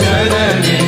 चरणीर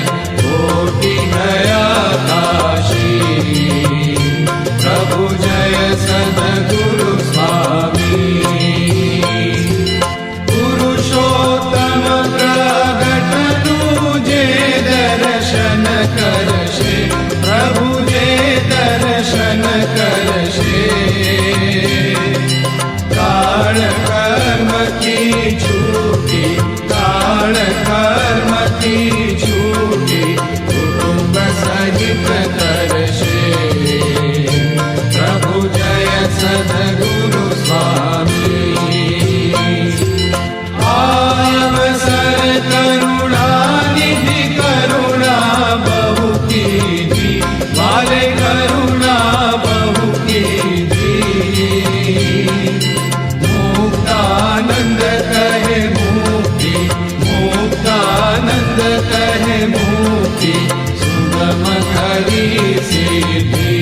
मम हरि सिद्धि